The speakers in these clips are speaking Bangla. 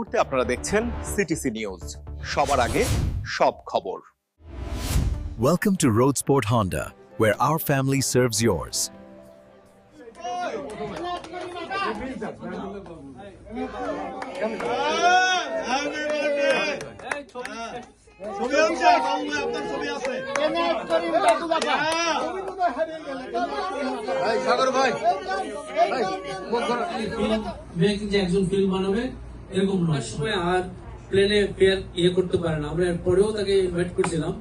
মুহূর্তে আপনারা দেখছেন সিটিসি নিউজ সবার আগে সব খবর। Welcome to Road Sport Honda, where our family serves yours. ছবি আছে বাংলা আপনার ছবি আছে সাগর ভাই ব্যক্তি যে একজন ফিল্ম বানাবে এরকম নয়। সময় আর প্লেনে ফেয়ার ইয়ে করতে পারে না। আমরা পরেও তাকে ইনভাইট করছিলাম।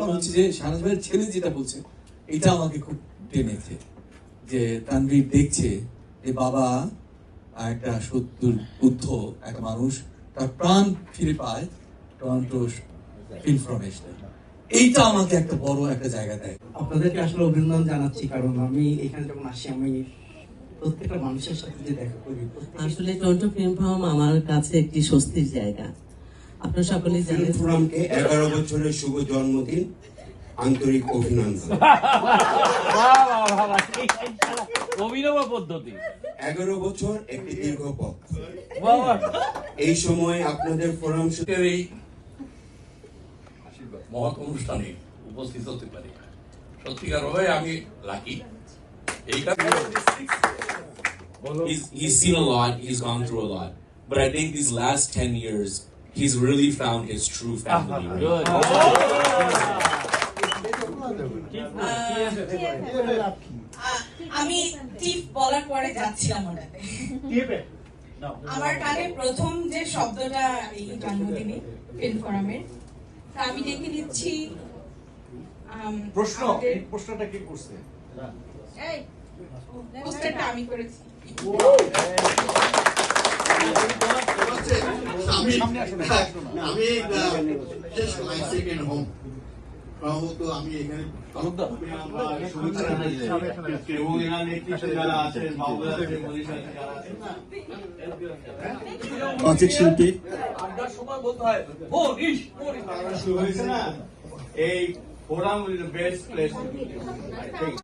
মনে হচ্ছে যে শাহনাজ ভাইয়ের ছেলে যেটা বলছে এটা আমাকে খুব টেনেছে। যে তানভীর দেখছে যে বাবা একটা সত্তর বুদ্ধ একটা মানুষ তার প্রাণ ফিরে পায়। টরন্টো ফিল্ম এইটা আমাকে একটা বড় একটা জায়গা দেয়। আপনাদেরকে আসলে অভিনন্দন জানাচ্ছি কারণ আমি এখানে যখন আসি আমি প্রত্যেকটা মানুষের সাথে যে দেখা করি আসলে টরন্টো ফিল্ম ফার্ম আমার কাছে একটি স্বস্তির জায়গা। আপনারা সকলেই জানেন ফোরামকে এগারো বছরের শুভ জন্মদিন আন্তরিক অভিনন্দন। অভিনব পদ্ধতি। এগারো বছর একটি দীর্ঘ পথ। এই সময় আপনাদের ফোরাম এই মহৎ অনুষ্ঠানে উপস্থিত হতে পারি সত্যিকার ভাবে আমি লাকি এই কারণে He's, he's seen a lot, he's gone through a lot. But I think these last 10 years, he's really found his true family. right? আমি টিপ বলার পরে যাচ্ছিলাম ওটাতে আমার কানে প্রথম যে শব্দটা এই জন্মদিনে ফিল্ম ফোরামের তা আমি ডেকে দিচ্ছি আম, প্রশ্ন প্রশ্নটা কি করছে? এই, পোস্টারটা আমি করেছি। আমি সেকেন্ড হোম সম্ভবত আমি এখানে পাঁচেক শিল্পী আড্ডার সময় বলতে হয় মনীষ মনীষ শুরু হয়েছে না? এই forum is the best place